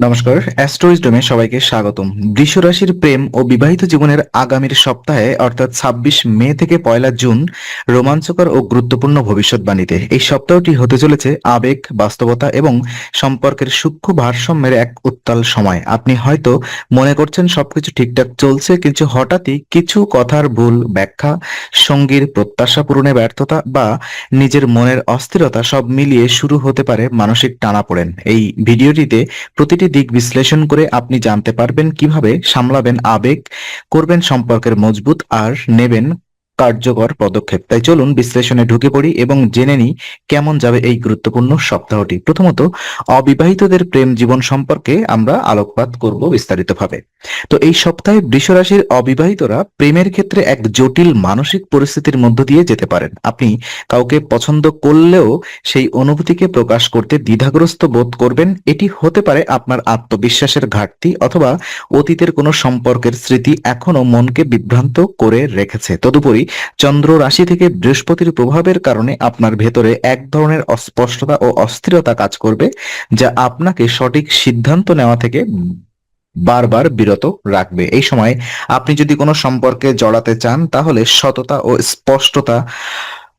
নমস্কার অ্যাস্ট্রোইজডমে সবাইকে স্বাগতম। বৃষ রাশির প্রেম ও বিবাহিত জীবনের আগামীর সপ্তাহে, অর্থাৎ ছাব্বিশ মে থেকে পয়লা জুন, রোমাঞ্চকর ও গুরুত্বপূর্ণ ভবিষ্যৎবাণীতে। এই সপ্তাহটি হতে চলেছে আবেগ, বাস্তবতা এবং সম্পর্কের সূক্ষ্ম ভারসাম্যের এক উত্তাল সময়। আপনি হয়তো মনে করছেন সবকিছু ঠিকঠাক চলছে, কিন্তু হঠাৎই কিছু কথার ভুল ব্যাখ্যা, সঙ্গীর প্রত্যাশা পূরণে ব্যর্থতা বা নিজের মনের অস্থিরতা সব মিলিয়ে শুরু হতে পারে মানসিক টানাপোড়েন এই ভিডিওটিতে প্রতিটি দিক বিশ্লেষণ করে আপনি জানতে পারবেন কীভাবে সামলাবেন আবেগ করবেন সম্পর্কের মজবুত আর নেবেন কার্যকর পদক্ষেপ। তাই চলুন বিশ্লেষণে ঢুকে পড়ি এবং জেনে নিই কেমন যাবে এই গুরুত্বপূর্ণ সপ্তাহটি। প্রথমত, অবিবাহিতদের প্রেম জীবন সম্পর্কে আমরা আলোকপাত করব বিস্তারিতভাবে। তো এই সপ্তাহে বৃষরাশির অবিবাহিতরা প্রেমের ক্ষেত্রে এক জটিল মানসিক পরিস্থিতির মধ্য দিয়ে যেতে পারেন। আপনি কাউকে পছন্দ করলেও সেই অনুভূতিকে প্রকাশ করতে দ্বিধাগ্রস্ত বোধ করবেন। এটি হতে পারে আপনার আত্মবিশ্বাসের ঘাটতি অথবা অতীতের কোনো সম্পর্কের স্মৃতি এখনও মনকে বিভ্রান্ত করে রেখেছে। তদুপরি চন্দ্র রাশি থেকে বৃহস্পতির প্রভাবের কারণে আপনার ভেতরে এক ধরনের অস্পষ্টতা ও অস্থিরতা কাজ করবে, যা আপনাকে সঠিক সিদ্ধান্ত নেওয়া থেকে বারবার বিরত রাখবে। এই সময় আপনি যদি কোনো সম্পর্কে জড়াতে চান, তাহলে সততা ও স্পষ্টতা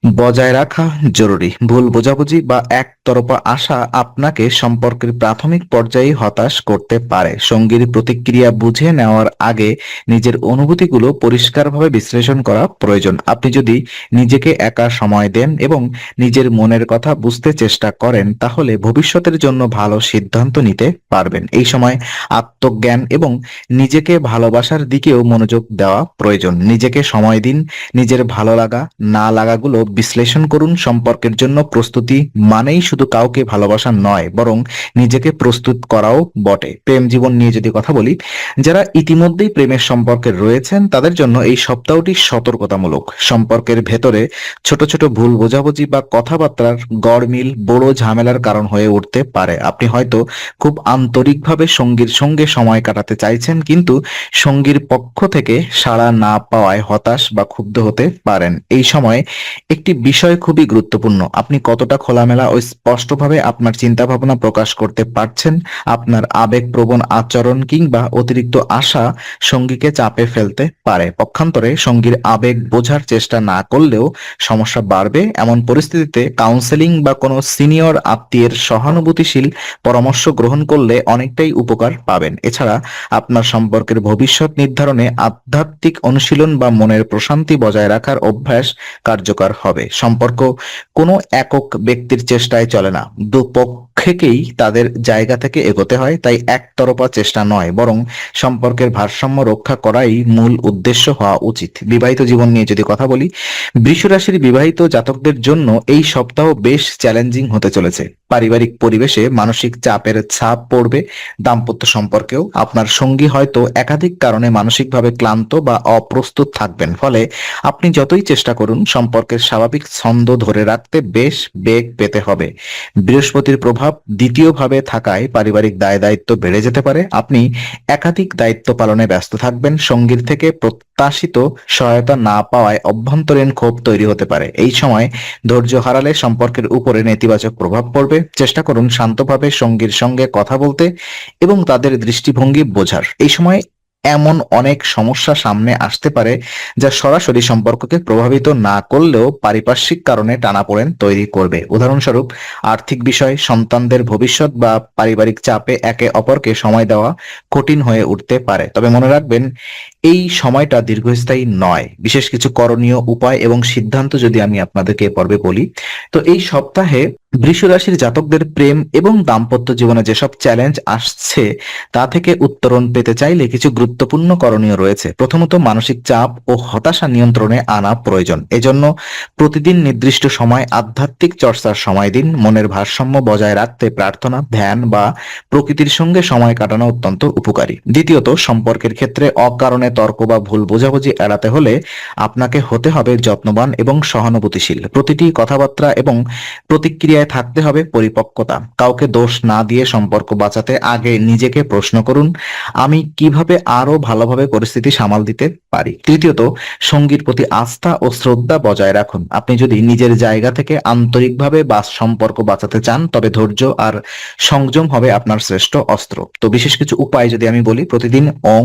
বজায় রাখা জরুরি। ভুল বোঝাবুঝি বা একতরফা আশা আপনাকে সম্পর্কের প্রাথমিক পর্যায়ে হতাশ করতে পারে। সঙ্গীর প্রতিক্রিয়া বুঝে নেওয়ার আগে নিজের অনুভূতিগুলো পরিষ্কারভাবে বিশ্লেষণ করা প্রয়োজন। আপনি যদি নিজেকে একা সময় দেন এবং নিজের মনের কথা বুঝতে চেষ্টা করেন, তাহলে ভবিষ্যতের জন্য ভালো সিদ্ধান্ত নিতে পারবেন। এই সময় আত্মজ্ঞান এবং নিজেকে ভালোবাসার দিকেও মনোযোগ দেওয়া প্রয়োজন। নিজেকে সময় দিন, নিজের ভালো লাগা, না লাগাগুলো বিশ্লেষণ করুন সম্পর্কের জন্য প্রস্তুতি মানেই শুধু কাউকে ভালোবাসা নয়, বরং নিজেকে প্রস্তুত করাও বটে। প্রেম জীবন নিয়ে যদি কথা বলি, যারা ইতিমধ্যেই প্রেমের সম্পর্কে রয়েছেন, তাদের জন্য এই সপ্তাহটি সতর্কতামূলক। সম্পর্কের ভেতরে ছোট ছোট ভুল বোঝাবুঝি বা কথাবার্তার গড়মিল, বড় ঝামেলার কারণ হয়ে উঠতে পারে। আপনি হয়তো খুব আন্তরিকভাবে সঙ্গীর সঙ্গে সময় কাটাতে চাইছেন, কিন্তু সঙ্গীর পক্ষ থেকে সাড়া না পাওয়ায় হতাশ বা ক্ষুব্ধ হতে পারেন। এই সময় একটি বিষয় খুবই গুরুত্বপূর্ণ। আপনি কতটা খোলামেলা ও স্পষ্টভাবে আপনার চিন্তা ভাবনা প্রকাশ করতে পারছেন, আপনার আবেগপ্রবণ আচরণ কিংবা অতিরিক্ত আশা সঙ্গীকে চাপে ফেলতে পারে। পক্ষান্তরে সঙ্গীর আবেগ বোঝার চেষ্টা না করলেও সমস্যা বাড়বে। এমন পরিস্থিতিতে কাউন্সেলিং বা কোনো সিনিয়র আত্মীয়ের সহানুভূতিশীল পরামর্শ গ্রহণ করলে অনেকটাই উপকার পাবেন। এছাড়া আপনার সম্পর্কের ভবিষ্যৎ নির্ধারণে আধ্যাত্মিক অনুশীলন বা মনের প্রশান্তি বজায় রাখার অভ্যাস কার্যকর হবে। সম্পর্ক কোনো একক ব্যক্তির চেষ্টায় চলে না। দুপক্ষকেই তাদের জায়গা থেকে এগোতে হয়, তাই একতরফা চেষ্টা নয়, বরং সম্পর্কের ভারসাম্য রক্ষা করাই মূল উদ্দেশ্য হওয়া উচিত। বিবাহিত জীবন নিয়ে যদি কথা বলি বৃষ রাশির বিবাহিত জাতকদের জন্য এই সপ্তাহ বেশ চ্যালেঞ্জিং হতে চলেছে। পারিবারিক পরিবেশে মানসিক চাপের ছাপ পড়বে, দাম্পত্য সম্পর্কেও। আপনার সঙ্গী হয়তো একাধিক কারণে মানসিকভাবে ক্লান্ত বা অপ্রস্তুত থাকবেন, ফলে আপনি যতই চেষ্টা করুন, সম্পর্কের স্বাভাবিক ছন্দ ধরে রাখতে বেশ বেগ পেতে হবে। বৃহস্পতির প্রভাব দ্বিতীয়ভাবে থাকায় পারিবারিক দায় দায়িত্ব বেড়ে যেতে পারে। আপনি একাধিক দায়িত্ব পালনে ব্যস্ত থাকবেন, সঙ্গীর থেকে প্রত্যাশিত সহায়তা না পাওয়ায় অভ্যন্তরীণ ক্ষোভ তৈরি হতে পারে। এই সময় ধৈর্য হারালে সম্পর্কের উপরে নেতিবাচক প্রভাব পড়বে। চেষ্টা করুন শান্তভাবে সঙ্গীর সঙ্গে কথা বলতে এবং তাদের দৃষ্টিভঙ্গি বোঝার। এই সময় এমন অনেক সমস্যা সামনে আসতে পারে যা সরাসরি সম্পর্ককে প্রভাবিত না করলেও পারিপার্শ্বিক কারণে টানাপোড়েন তৈরি করবে। উদাহরণস্বরূপ, আর্থিক বিষয়, সন্তানদের ভবিষ্যৎ বা পারিবারিক চাপে একে অপরকে সময় দেওয়া কঠিন হয়ে উঠতে পারে। তবে মনে রাখবেন, এই সময়টা দীর্ঘস্থায়ী নয়। বিশেষ কিছু করণীয় উপায় এবং সিদ্ধান্ত যদি আমি আপনাদেরকে পর্বে বলি, তো এই সপ্তাহে বৃষ রাশির জাতকদের প্রেম এবং দাম্পত্য জীবনে যেসব চ্যালেঞ্জ আসছে, তা থেকে উত্তরণ পেতে চাইলে কিছু গুরুত্বপূর্ণ করণীয় রয়েছে। প্রথমত, মানসিক চাপ ও হতাশা নিয়ন্ত্রণে আনা প্রয়োজন। এজন্য প্রতিদিন নির্দিষ্ট সময়, আধ্যাত্মিক চর্চার সময় দিন। মনের ভারসাম্য বজায় রাখতে প্রার্থনা, ধ্যান বা প্রকৃতির সঙ্গে সময় কাটানো অত্যন্ত উপকারী। দ্বিতীয়ত, সম্পর্কের ক্ষেত্রে অকারণে তর্ক বা ভুল বোঝাবুঝি এড়াতে হলে আপনাকে হতে হবে যত্নবান এবং সহানুভূতিশীল। প্রতিটি কথাবার্তা এবং প্রতিক্রিয়া প্রতিক্রিয়ায় থাকতে হবে পরিপক্কতা। কাউকে দোষ না দিয়ে সম্পর্ক বাঁচাতে আগে নিজেকে প্রশ্ন করুন, আমি কীভাবে আরও ভালোভাবে পরিস্থিতি সামাল দিতে পারি? তৃতীয়ত, সঙ্গীর প্রতি আস্থা ও শ্রদ্ধা বজায় রাখুন। আপনি যদি নিজের জায়গা থেকে আন্তরিকভাবে বা সম্পর্ক বাঁচাতে চান, তবে ধৈর্য আর সংযম হবে আপনার শ্রেষ্ঠ অস্ত্র। তো বিশেষ কিছু উপায় যদি আমি বলি, প্রতিদিন অং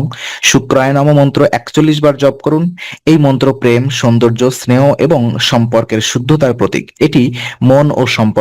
শুক্রায় নম মন্ত্র একচল্লিশ বার জপ করুন। এই মন্ত্র প্রেম, সৌন্দর্য, স্নেহ এবং সম্পর্কের শুদ্ধতার প্রতীক। এটি মন ও